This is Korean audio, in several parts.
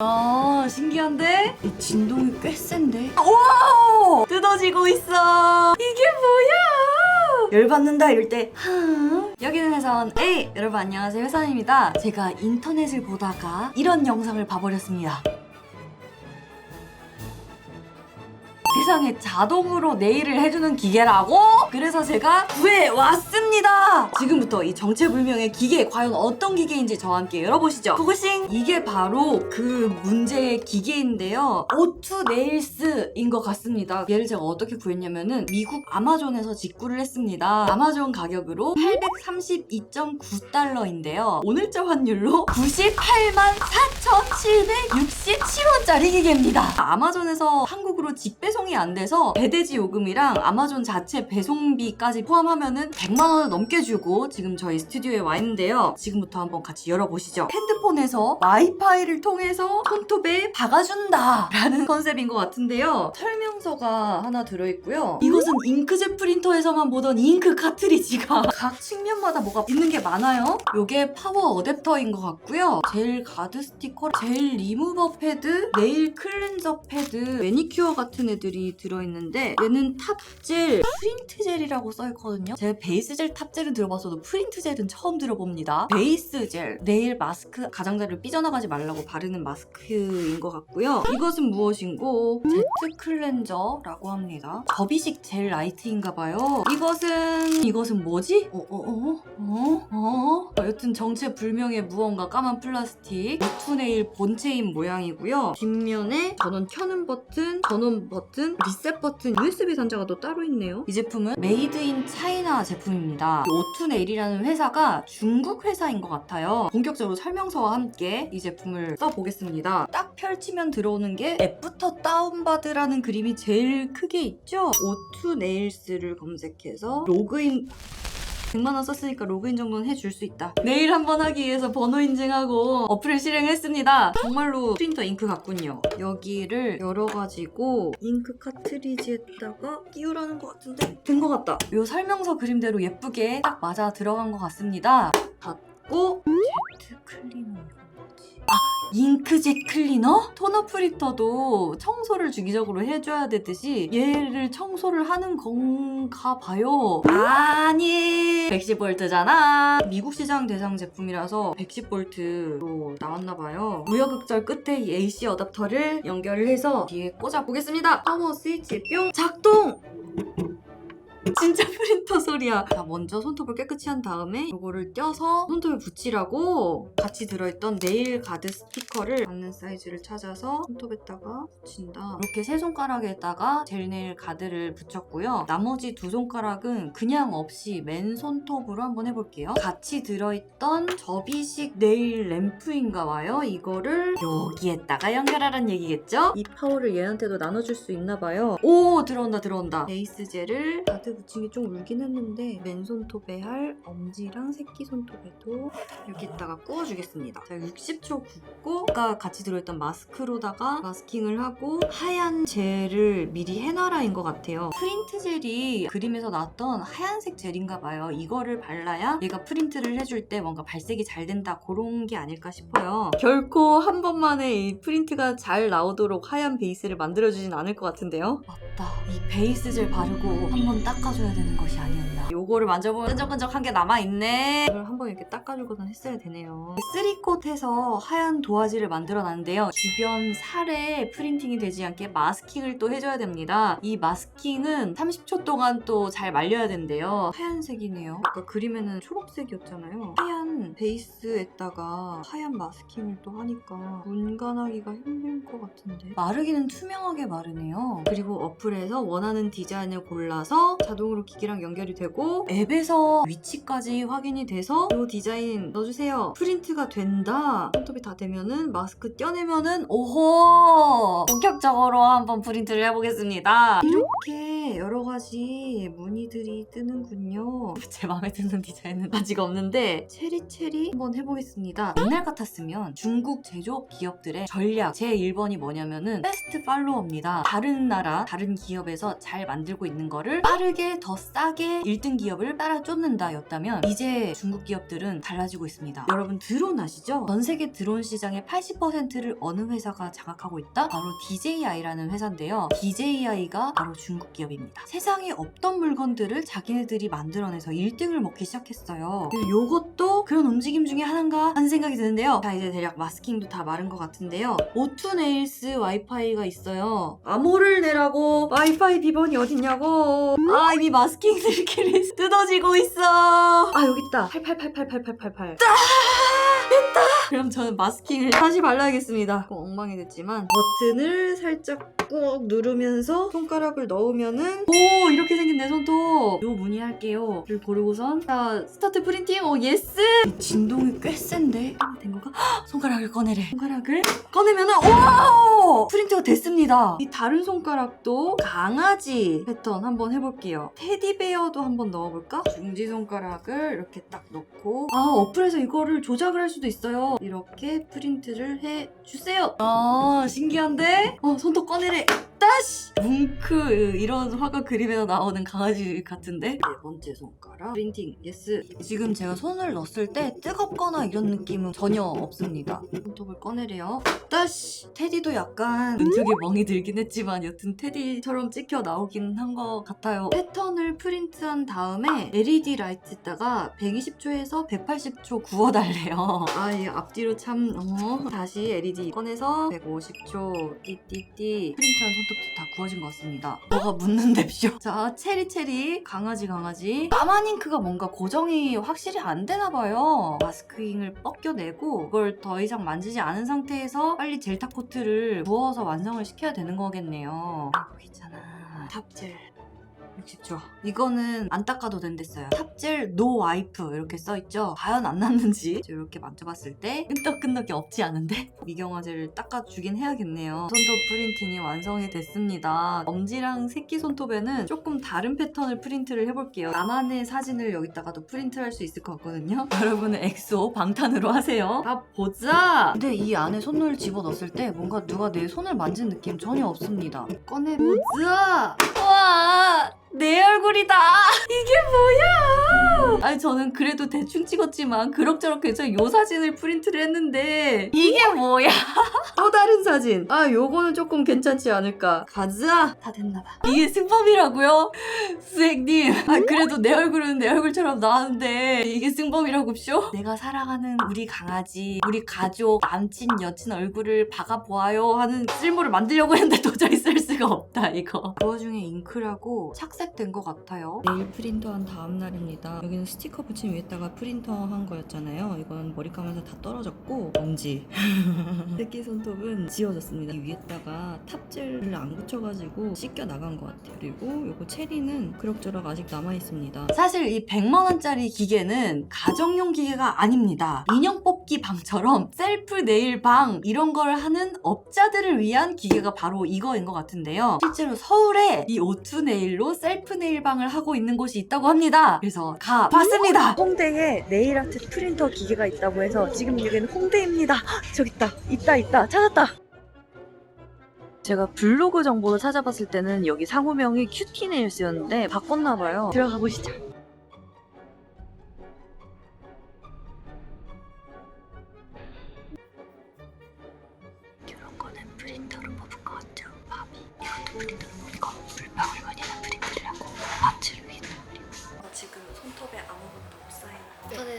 아 신기한데? 이 진동이 꽤 센데? 와! 뜯어지고 있어 이게 뭐야 열받는다 이럴 때 하. 여기는 회사원 A 여러분 안녕하세요 회사원입니다 제가 인터넷을 보다가 이런 영상을 봐버렸습니다 세상에 자동으로 네일을 해주는 기계라고? 그래서 제가 구해왔습니다! 지금부터 이 정체불명의 기계, 과연 어떤 기계인지 저와 함께 열어보시죠. 고고싱! 이게 바로 그 문제의 기계인데요. 오투 네일스인 것 같습니다. 얘를 제가 어떻게 구했냐면은 미국 아마존에서 직구를 했습니다. 아마존 가격으로 832.9달러인데요. 오늘자 환율로 98만 4,767원짜리 기계입니다. 아마존에서 한국으로 직배송이 안 돼서 배대지 요금이랑 아마존 자체 배송비까지 포함하면은 100만 원을 넘게 주고 지금 저희 스튜디오에 와 있는데요. 지금부터 한번 같이 열어보시죠. 핸드폰에서 와이파이를 통해서 손톱에 박아준다 라는 컨셉인 것 같은데요. 설명서가 하나 들어있고요. 이것은 잉크젯 프린터에서만 보던 잉크 카트리지가 각 측면마다 뭐가 있는 게 많아요. 요게 파워 어댑터인 것 같고요. 젤 가드 스티커, 젤 리무버 패드, 네일 클렌저 패드, 매니큐어 같은 애들이 들어있는데 얘는 탑젤, 프린트 젤이라고 써있거든요. 제가 베이스 젤 탑젤은 들어봤어도 프린트 젤은 처음 들어봅니다. 베이스 젤, 네일 마스크, 가장자리를 삐져나가지 말라고 바르는 마스크인 것 같고요. 이것은 무엇인고? 제트 클렌저라고 합니다. 접이식 젤 라이트인가봐요. 이것은 이것은 뭐지? 어, 어, 어, 어, 어. 여튼 정체 불명의 무언가 까만 플라스틱 무투네일 본체인 모양이고요. 뒷면에 전원 켜는 버튼, 전원 버튼, 리셋 버튼, USB 단자가 또 따로 있네요. 이 제품은 메이드 인 차이나 제품입니다. 오투네일이라는 회사가 중국 회사인 것 같아요. 본격적으로 설명서와 함께 이 제품을 써보겠습니다. 딱 펼치면 들어오는 게 앱부터 다운받으라는 그림이 제일 크게 있죠? 오투네일스를 검색해서 로그인 100만원 썼으니까 로그인 정도는 해줄 수 있다. 내일 한번 하기 위해서 번호 인증하고 어플을 실행했습니다. 정말로 프린터 잉크 같군요. 여기를 열어가지고 잉크 카트리지에다가 끼우라는 것 같은데 된 것 같다. 요 설명서 그림대로 예쁘게 딱 맞아 들어간 것 같습니다. 닫고 제트 클리너 잉크젯 클리너? 토너 프린터도 청소를 주기적으로 해줘야 되듯이 얘를 청소를 하는 건가 봐요. 아니 110V잖아. 미국 시장 대상 제품이라서 110V로 나왔나 봐요. 우여극절 끝에 이 AC 어댑터를 연결을 해서 뒤에 꽂아 보겠습니다. 파워 스위치 뿅 작동! 진짜 프린터 소리야. 자, 먼저 손톱을 깨끗이 한 다음에 이거를 껴서 손톱에 붙이라고 같이 들어있던 네일 가드 스티커를 맞는 사이즈를 찾아서 손톱에다가 붙인다. 이렇게 세 손가락에다가 젤 네일 가드를 붙였고요. 나머지 두 손가락은 그냥 없이 맨 손톱으로 한번 해볼게요. 같이 들어있던 접이식 네일 램프인가 봐요. 이거를 여기에다가 연결하라는 얘기겠죠? 이 파워를 얘한테도 나눠줄 수 있나 봐요. 오 들어온다 들어온다. 베이스 젤을 가드 붙 인게좀 울긴 했는데 맨손톱에 할 엄지랑 새끼 손톱에도 여기다가 구워주겠습니다. 자 60초 굽고 아까 같이 들어있던 마스크로다가 마스킹을 하고 하얀 젤을 미리 해놔라인 것 같아요. 프린트 젤이 그림에서 나왔던 하얀색 젤인가 봐요. 이거를 발라야 얘가 프린트를 해줄 때 뭔가 발색이 잘 된다 그런 게 아닐까 싶어요. 결코 한 번만에 이 프린트가 잘 나오도록 하얀 베이스를 만들어주진 않을 것 같은데요. 맞다. 이 베이스 젤 바르고 한번 닦아줘 야 되는 것이 아니었나. 요거를 만져보면 끈적끈적한 게 남아있네. 이걸 한번 이렇게 닦아주고는 했어야 되네요. 쓰리콧해서 하얀 도화지를 만들어놨는데요. 주변 살에 프린팅이 되지 않게 마스킹을 또 해줘야 됩니다. 이 마스킹은 30초 동안 또 잘 말려야 된대요. 하얀색이네요. 아까 그림에는 초록색이었잖아요. 하얀 베이스에다가 하얀 마스킹을 또 하니까 분간하기가 힘들 것 같은데. 마르기는 투명하게 마르네요. 그리고 어플에서 원하는 디자인을 골라서 자동으로 기기랑 연결이 되고 앱에서 위치까지 확인이 돼서 이 디자인 넣어주세요. 프린트가 된다. 손톱이 다 되면은 마스크 떼어내면은 오호! 본격적으로 한번 프린트를 해보겠습니다. 이렇게 여러 가지 무늬들이 뜨는군요. 제 마음에 드는 디자인은 아직 없는데 체리체리 한번 해보겠습니다. 옛날 같았으면 중국 제조업 기업들의 전략 제 1번이 뭐냐면은 패스트 팔로워입니다. 다른 나라, 다른 기업에서 잘 만들고 있는 거를 빠르게 더 싸게 1등 기업을 따라 쫓는다 였다면 이제 중국 기업들은 달라지고 있습니다. 여러분 드론 아시죠? 전 세계 드론 시장의 80%를 어느 회사가 장악하고 있다? 바로 DJI라는 회사인데요. DJI가 바로 중국 기업입니다. 세상에 없던 물건들을 자기네들이 만들어내서 1등을 먹기 시작했어요. 그래서 요것도 그런 움직임 중에 하나인가 하는 생각이 드는데요. 자 이제 대략 마스킹도 다 마른 것 같은데요. 오투 네일스 와이파이가 있어요. 암호를 내라고 와이파이 비번이 어딨냐고. 아 이미 마스킹들끼리 뜯어지고 있어. 아 여기 있다. 88888888. 됐다. 그럼 저는 마스킹을 다시 발라야겠습니다. 어, 엉망이 됐지만 버튼을 살짝 꾹 누르면서 손가락을 넣으면은 오 이렇게 생긴 내 손톱. 요 문의할게요. 를 고르고선 자 스타트 프린팅. 오 예스. 이 진동이 꽤 센데 아, 된 건가? 헉, 손가락을 꺼내래. 손가락을 꺼내면은 오 프린트가 됐습니다. 이 다른 손가락도 강아지 패턴 한번 해볼게요. 테디베어도 한번 넣어볼까? 중지 손가락을 이렇게 딱 넣고 아 어플에서 이거를 조작을 할 수도 있어요. 이렇게 프린트를 해주세요. 아 신기한데? 어 손톱 꺼내래. 따시! 뭉크 이런 화가 그림에서 나오는 강아지 같은데? 네 번째 손가락. 프린팅 예스. 지금 제가 손을 넣었을 때 뜨겁거나 이런 느낌은 전혀 없습니다. 손톱을 꺼내래요. 따시! 테디도 약간 눈쪽에 멍이 들긴 했지만 여튼 테디처럼 찍혀 나오긴 한 것 같아요. 패턴을 프린트한 다음에 LED 라이트에다가 120초에서 180초 구워달래요. 아이 앞뒤로 참 어. 다시 LED 꺼내서 150초 띠띠띠. 프린트한 손톱 도 다 구워진 것 같습니다. 뭐가 묻는답쇼 자 체리 체리. 강아지 강아지. 까만 잉크가 뭔가 고정이 확실히 안 되나 봐요. 마스크잉을 벗겨내고 그걸 더 이상 만지지 않은 상태에서 빨리 젤타 코트를 부어서 완성을 시켜야 되는 거겠네요. 여기 있잖아. 탑젤 60초. 이거는 안 닦아도 된댔어요. 탑젤 노 와이프 이렇게 써있죠. 과연 안 났는지 이렇게 만져봤을 때 끈덕끈덕이 없지 않은데 미경화제를 닦아주긴 해야겠네요. 손톱 프린팅이 완성이 됐습니다. 엄지랑 새끼 손톱에는 조금 다른 패턴을 프린트를 해볼게요. 나만의 사진을 여기다가도 프린트를 할수 있을 것 같거든요. 여러분은 엑소 방탄으로 하세요. 다 보자. 근데 이 안에 손을 집어넣었을 때 뭔가 누가 내 손을 만진 느낌 전혀 없습니다. 꺼내보자. 와. 내 얼굴이다. 이게 뭐야? 아니 저는 그래도 대충 찍었지만 그럭저럭 해서 요 사진을 프린트를 했는데 이게 뭐야? 또 다른 사진. 아 요거는 조금 괜찮지 않을까? 가자. 다 됐나봐. 이게 승범이라고요? 수행님. 아 그래도 내 얼굴은 내 얼굴처럼 나왔는데 이게 승범이라고 쇼? 내가 사랑하는 우리 강아지, 우리 가족, 남친, 여친 얼굴을 박아보아요 하는 쓸모를 만들려고 했는데 도저히 쓸 수 가 없다 이거. 그 와중에 잉크라고 착색된 것 같아요. 네일 프린터 한 다음 날입니다. 여기는 스티커 붙임 위에다가 프린터 한 거였잖아요. 이건 머리 감면서 다 떨어졌고 먼지. 새끼 손톱은 지워졌습니다. 이 위에다가 탑젤을 안 붙여가지고 씻겨 나간 것 같아요. 그리고 요거 체리는 그럭저럭 아직 남아 있습니다. 사실 이 100만 원짜리 기계는 가정용 기계가 아닙니다. 인형 뽑기 방처럼 셀프 네일 방 이런 걸 하는 업자들을 위한 기계가 바로 이거인 것 같은데 요. 실제로 서울에 이 오투 네일로 셀프 네일 방을 하고 있는 곳이 있다고 합니다. 그래서 가 봤습니다. 홍대에 네일 아트 프린터 기계가 있다고 해서 지금 여기는 홍대입니다. 헉, 저기 있다. 있다 있다. 찾았다. 제가 블로그 정보를 찾아봤을 때는 여기 상호명이 큐티네일스였는데 바꿨나봐요. 들어가 보시죠. 이것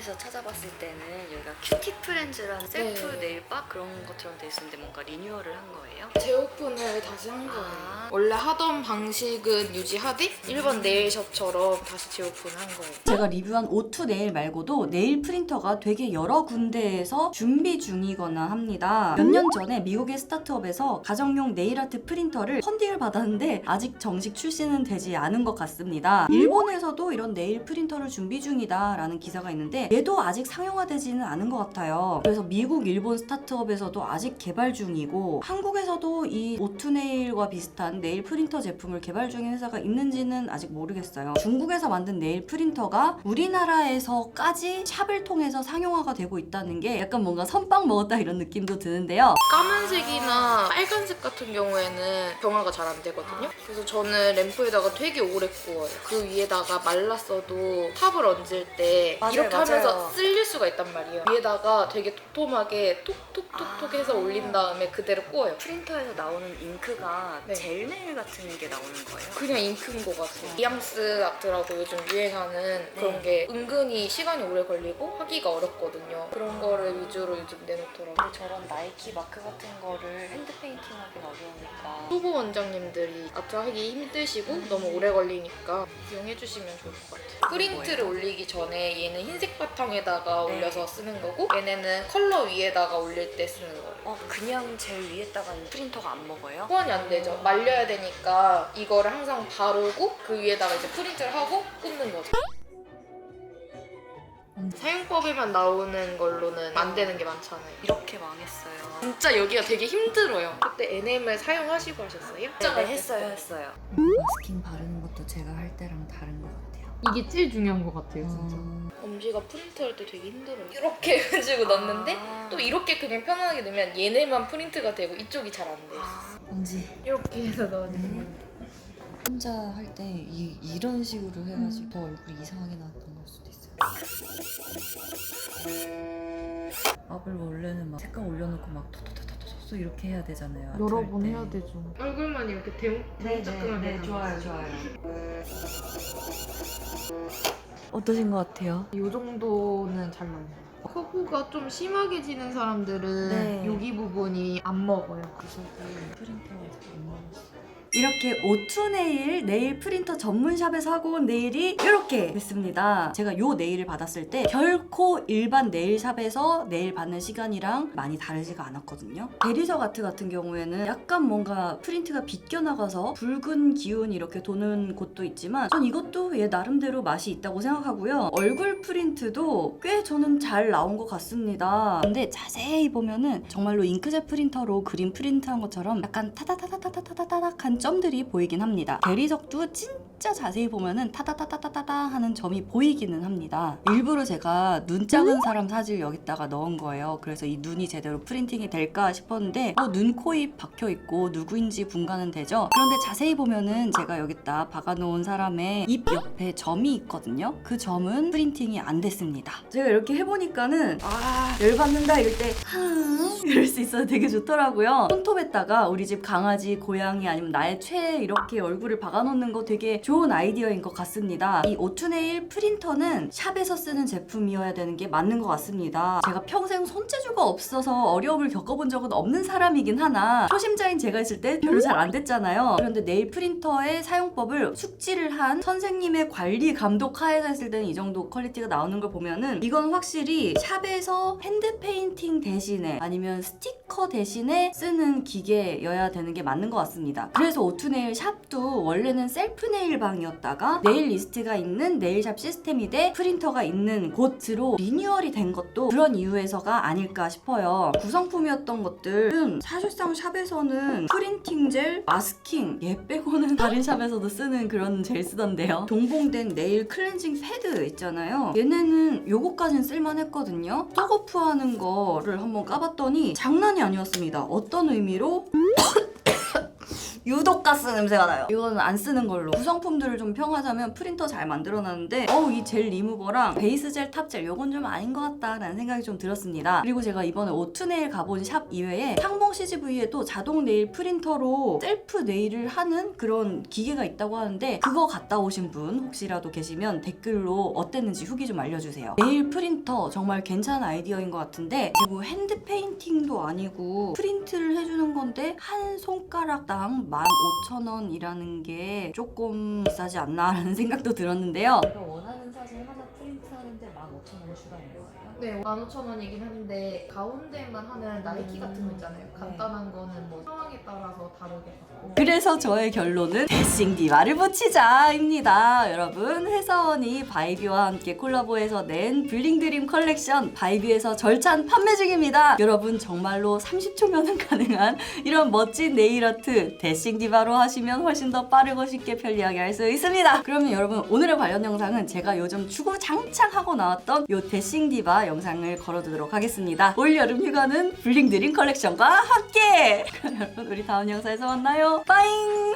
인터넷에서 찾아봤을 때는 여기가 큐티 프렌즈라는 셀프 네. 네일바 그런 것처럼 돼 있었는데 뭔가 리뉴얼을 한 거예요? 재오픈을 다시 한 거예요. 아. 원래 하던 방식은 유지하되 일반 네일숍처럼 다시 재오픈한 거예요. 제가 리뷰한 오투 네일 말고도 네일 프린터가 되게 여러 군데에서 준비 중이거나 합니다. 몇 년 전에 미국의 스타트업에서 가정용 네일 아트 프린터를 펀딩을 받았는데 아직 정식 출시는 되지 않은 것 같습니다. 일본에서도 이런 네일 프린터를 준비 중이다라는 기사가 있는데 얘도 아직 상용화되지는 않은 것 같아요. 그래서 미국, 일본 스타트업에서도 아직 개발 중이고 한국에서도 이 오투 네일과 비슷한 네일 프린터 제품을 개발 중인 회사가 있는지는 아직 모르겠어요. 중국에서 만든 네일 프린터가 우리나라에서까지 샵을 통해서 상용화가 되고 있다는 게 약간 뭔가 선빵 먹었다 이런 느낌도 드는데요. 까만색이나 빨간색 같은 경우에는 경화가 잘 안 되거든요. 그래서 저는 램프에다가 되게 오래 구워요. 그 위에다가 말랐어도 탑을 얹을 때 맞아요, 이렇게 맞아요. 하면서 쓸릴 수가 있단 말이에요. 위에다가 되게 톡톡하게 톡톡톡톡 해서 아. 올린 다음에 그대로 구워요. 프린터에서 나오는 잉크가 네. 젤네일 같은 게 나오는 거예요? 그냥 잉크인 것 같아요. 이앙스 아트라고 요즘 유행하는 그런 게 은근히 시간이 오래 걸리고 하기가 어렵거든요. 그런 거를 위주로 요즘 내놓더라고요. 근데 저런 나이키 마크 같은 거를 핸드 페인팅 하긴 어려우니까 초보 원장님들이 아트 하기 힘드시고 너무 오래 걸리니까 이용해주시면 좋을 것 같아요. 프린트를 올리기 전에 얘는 흰색 바 탕에다가 네. 올려서 쓰는 거고 얘네는 컬러 위에다가 올릴 때 쓰는 거예요. 어 그냥 젤 위에다가 프린터가 안 먹어요? 호환이 안 되죠. 말려야 되니까 이거를 항상 바르고 그 위에다가 이제 프린트를 하고 꽂는 거죠. 사용법에만 나오는 걸로는 안 되는 게 많잖아요. 이렇게 망했어요 진짜 여기가 되게 힘들어요. 그때 NM을 사용하시고 하셨어요? 네, 했어요 했어요 마스킹 바르는 것도 제가 할 때랑 다른 것 같아요. 이게 제일 중요한 것 같아요, 진짜. 음, 엄지가 프린트할 때 되게 힘들어요. 이렇게 해가지고 넣는데 아. 또 이렇게 그냥 편안하게 넣으면 얘네만 프린트가 되고 이쪽이 잘 안 돼요. 아, 엄지 이렇게 해서 넣어주는 거예요. 혼자 할 때 이런 식으로 해가지고 더 얼굴이 이상하게 나왔던 걸 수도 있어요. 압을 원래는 막 색깔 올려놓고 막 토토토토토토 이렇게 해야 되잖아요. 여러 할번 때. 해야 되죠. 얼굴만 이렇게 대문 네, 네, 네, 좋아요, 좋아요. 어떠신 것 같아요? 이 정도는 잘 나와요. 커브가 좀 심하게 지는 사람들은 네. 여기 부분이 안 먹어요. 그래서 프린터가 안 먹었어. 이렇게 오투 네일 네일 프린터 전문샵에서 하고 온 네일이 이렇게 됐습니다. 제가 요 네일을 받았을 때 결코 일반 네일샵에서 네일 받는 시간이랑 많이 다르지가 않았거든요. 대리석 아트 같은 경우에는 약간 뭔가 프린트가 비껴나가서 붉은 기운이 이렇게 도는 곳도 있지만 전 이것도 얘 나름대로 맛이 있다고 생각하고요. 얼굴 프린트도 꽤 저는 잘 나온 것 같습니다. 근데 자세히 보면은 정말로 잉크젯 프린터로 그림 프린트한 것처럼 약간 타다타다타다타다타닥한 점들이 보이긴 합니다. 대리석도 진 짜 자세히 보면은 타다타다타다타 하는 점이 보이기는 합니다. 일부러 제가 눈 작은 사람 사진을 여기다가 넣은 거예요. 그래서 이 눈이 제대로 프린팅이 될까 싶었는데 어, 눈, 코, 입 박혀 있고 누구인지 분간은 되죠. 그런데 자세히 보면은 제가 여기다 박아놓은 사람의 입 옆에 점이 있거든요. 그 점은 프린팅이 안 됐습니다. 제가 이렇게 해보니까는 아 열받는다 이럴 때 하, 이럴 수 있어서 되게 좋더라고요. 손톱에다가 우리 집 강아지, 고양이 아니면 나의 최 이렇게 얼굴을 박아놓는 거 되게 좋은 아이디어인 것 같습니다. 이 오투네일 프린터는 샵에서 쓰는 제품이어야 되는 게 맞는 것 같습니다. 제가 평생 손재주가 없어서 어려움을 겪어본 적은 없는 사람이긴 하나 초심자인 제가 있을 때 별로 잘 안 됐잖아요. 그런데 네일 프린터의 사용법을 숙지를 한 선생님의 관리 감독 하에서 했을 때는 이 정도 퀄리티가 나오는 걸 보면은 이건 확실히 샵에서 핸드 페인팅 대신에 아니면 스 티커 대신에 쓰는 기계여야 되는 게 맞는 것 같습니다. 그래서 오투네일 샵도 원래는 셀프 네일 방이었다가 네일 리스트가 있는 네일샵 시스템이 돼 프린터가 있는 곳으로 리뉴얼이 된 것도 그런 이유에서가 아닐까 싶어요. 구성품이었던 것들은 사실상 샵에서는 프린팅 젤, 마스킹 얘 빼고는 다른 샵에서도 쓰는 그런 젤 쓰던데요. 동봉된 네일 클렌징 패드 있잖아요. 얘네는 요거까진 쓸만했거든요. 속오프 하는 거를 한번 까봤더니 장난이 아니었습니다. 어떤 의미로? 유독 가스 냄새가 나요. 이거는 안 쓰는 걸로. 구성품들을 좀 평하자면 프린터 잘 만들어놨는데 어우 이 젤 리무버랑 베이스 젤, 탑 젤 요건 좀 아닌 것 같다라는 생각이 좀 들었습니다. 그리고 제가 이번에 오투네일 가본 샵 이외에 상봉 CGV에도 자동 네일 프린터로 셀프 네일을 하는 그런 기계가 있다고 하는데 그거 갔다 오신 분 혹시라도 계시면 댓글로 어땠는지 후기 좀 알려주세요. 네일 프린터 정말 괜찮은 아이디어인 것 같은데 제뭐 핸드 페인팅도 아니고 프린트를 해주는 건데 한 손가락당 15,000원이라는 게 조금 비싸지 않나라는 생각도 들었는데요. 제가 원하는 사진 하나 프린트하는데 15,000원 추가인 거예요? 네, 15,000원이긴 한데 가운데만 하는 나이키 같은 거 있잖아요. 간단한 거는 뭐 상황에 따라서 다르게 받고 그래서 저의 결론은 데싱 디바를 붙이자입니다. 여러분 회사원이 바이비와 함께 콜라보해서 낸 블링드림 컬렉션 바이비에서 절찬 판매 중입니다. 여러분 정말로 30초면은 가능한 이런 멋진 네일 아트 데싱 디바로 하시면 훨씬 더 빠르고 쉽게 편리하게 할 수 있습니다. 그러면 여러분 오늘의 관련 영상은 제가 요즘 주구장창 하고 나왔던 요 데싱 디바 영상을 걸어두도록 하겠습니다. 올 여름 휴가는 블링 드림 컬렉션과 함께! 그럼 여러분 우리 다음 영상에서 만나요. 빠잉!